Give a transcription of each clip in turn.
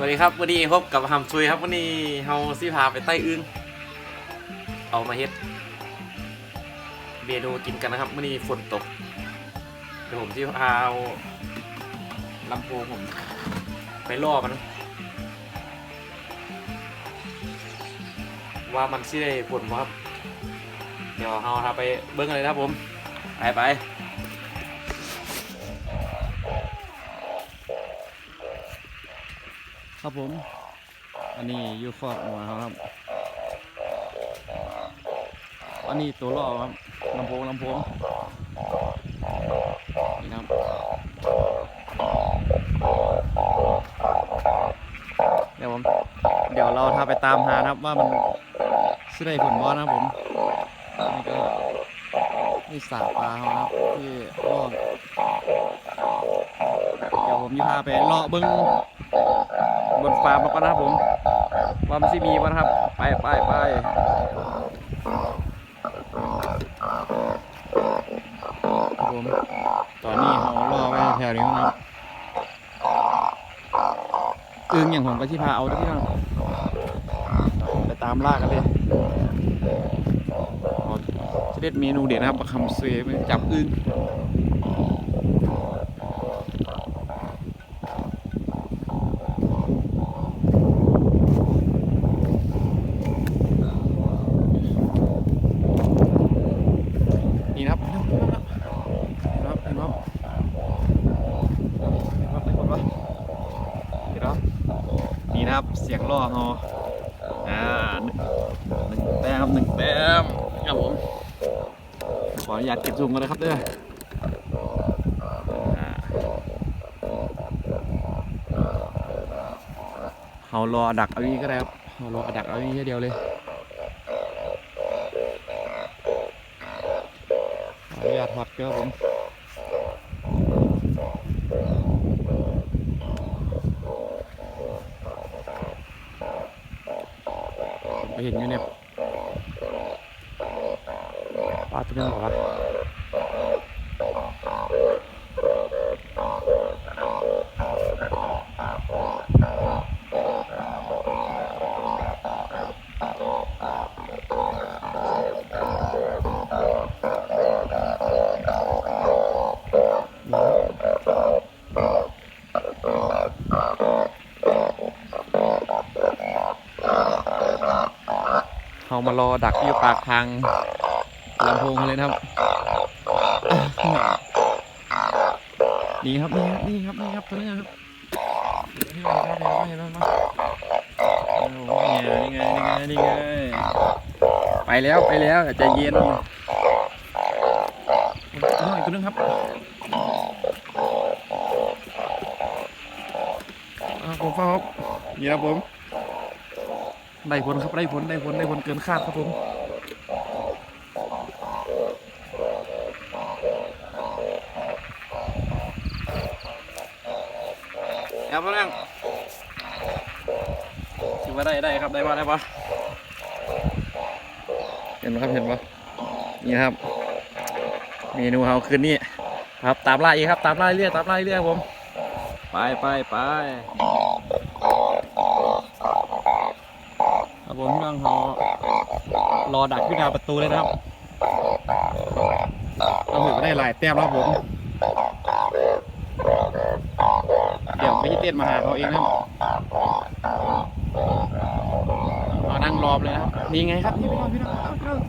วัสดีครับวันนี้พบกับฮัมซุยครับวันนี้เฮาสิพาไปใต้อึ้งเอามาเฮ็ดเมนูกินกันนะครับวันนี้ฝนตกเดี๋ยวผมที่พาเอาลำโพงผมไปล่อมันว่ามันสิได้ผลบ่ครับเดี๋ยวเฮาทาไปเบิ้งกันเลยนะครับผมไปไป ครับผม อันนี้อยู่คอกหัวเขาครับ อันนี้ตัวล่อครับลำโพงลำโพงนี่ครับเดี๋ยวผมเดี๋ยวเราทาไปตามหานะครับว่ามันชื่อได้ผลบอนะครับผมนี่ก็นี่สาปลาครับที่ล่อเดี๋ยวผมจะพาไปลาะเบิ้ง บนฟาร์มแล้วก็นะครับผมว่ามันสิมีป่ะนะครับ ไปไปไปครับผมตอนนี้เขาล่อไว้แถวนี้นะครับอึงอย่างผมก็ที่พาเอาที่นั่นไปตามล่ากันเลยเอาจะเด็ดเมนูเด็ดนะครับประคำเซไปจับอึ้ง นี่นะครับนี่นะครับนี่นะครับนี่นะครับนี่นะครับนี่นะครับนี่นะครับ เสียงล่อฮออ่าหนึ่งหนึ่งแต้มหนึ่งแต้มครับผมขออนุญาตเก็บซูมกันเลยครับเด้ออ่าเขารอดักเอาอย่างนี้ก็ได้ครับเขารอดักเอาอย่างนี้เดียวเลยขออนุญาตถอดเกลือผม เห็นอยู่เนี่ยปลาตัวนึงเหรอวะเขา มารอดักอยู่ปากทางลำโพงเลยนะครับนี่ครับนี่ครับนี่ครับนี่ครับตัวนี้ครับนี่ครับนี่ครับนี่ครับโอ้โหนี่ไงนี่ไงนี่ไงไปแล้วไปแล้วใจเย็นตัวนึงอีกตัวนึงครับอ่าผมฟ้าครับนี่ครับผม ได้ผลครับได้ผลได้ผลได้ผลเกินคาดครับผมครับพ่อนั่งถือว่าได้ได้ครับได้ปะได้ปะเห็นไหมครับเห็นปะนี่ครับ เมนูเราคืนนี้ครับตามล่าอีกครับตามล่าเรื่อยตามล่าเรื่อยครับผม ไปไปไป ครับผมกำลังรอรอดักที่หน้าประตูเลยนะครับเราถือว่าได้หลายแต้มแล้วผมเดี๋ยวพี่เต้นมาหาเขาเองนะครับเรานั่งรอเลยนะครับนี่ไงครับนี่พี่น้องพี่น้อง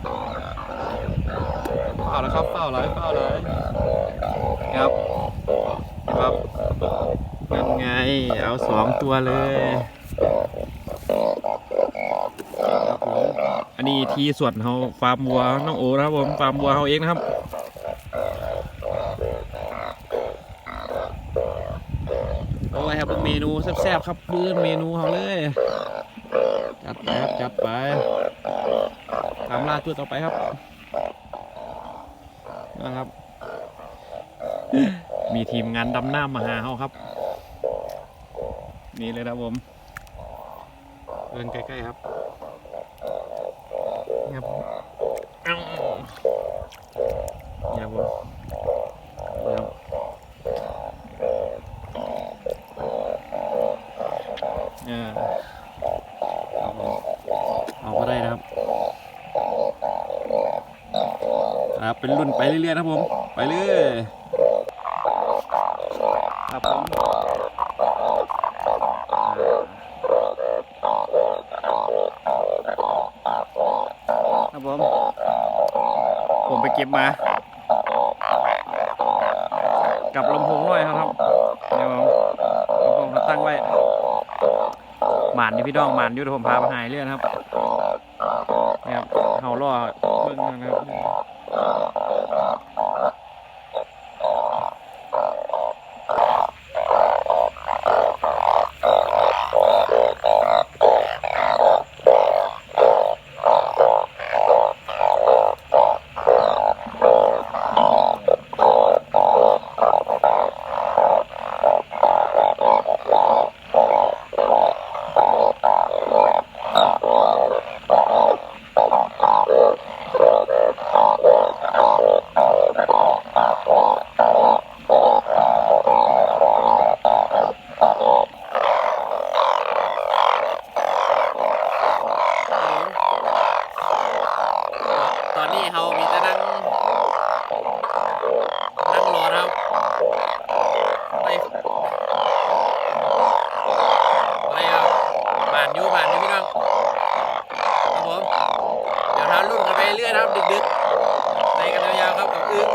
เฝ้าแล้วครับเฝ้าเลยเฝ้าเลยครับครับนั่นไงเอาสองตัวเลย ครับผมอันนี้ที่ส่วนเขาฟาร์มวัวน้องโอนะครับผมฟาร์มวัวเขาเองนะครับโอ้ยครับเมนูแซ่บๆครับเบื้อนเมนูเขาเลยจัดไปครับจัดไปตามล่าตัวต่อไปครับนะครับ มีทีมงานดำหน้ำมาหาเขาครับ นี่เลยครับผมเดินใกล้ๆครับ ครับผมเอาเนี่ยผมครับเออครับผมเอาก็ได้นะครับครับเป็นรุ่นไปเรื่อยๆนะผม ไปเรื่อยครับผม ครับผม ผมไปเก็บมา กับลำโพงด้วยครับเดี๋ยวลำโพงเขาตั้งไว้หมานนี่พี่น้องหมานอยู่เดี๋ยวผมพาไปหายเรื่อยครับนี่ครับเฮาล่อเบิ่งนะครับ ตอนนี้เฮามีแต่นั่งนั่งรอนะครับไปไปครับบานอยู่บานอยู่พี่น้องครับผมเดี๋ยวทารุ่นกันไปเรื่อยนะครับดึกๆ อึ้ง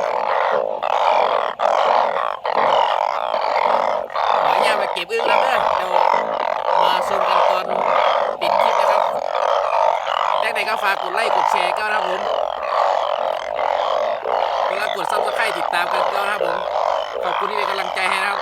ขออนุญาตไปเก็บอึ้งแล้วเด้อเดี๋ยวมาซูมกันตอนปิดคลิปนะครับแจ้งไหนก็ฝากกดไลค์กดแชร์ก็นะครับผมกดไลค์กดซับสไครต์ติดตามกันก็นะครับผม ขอบคุณที่เป็นกำลังใจให้นะครับ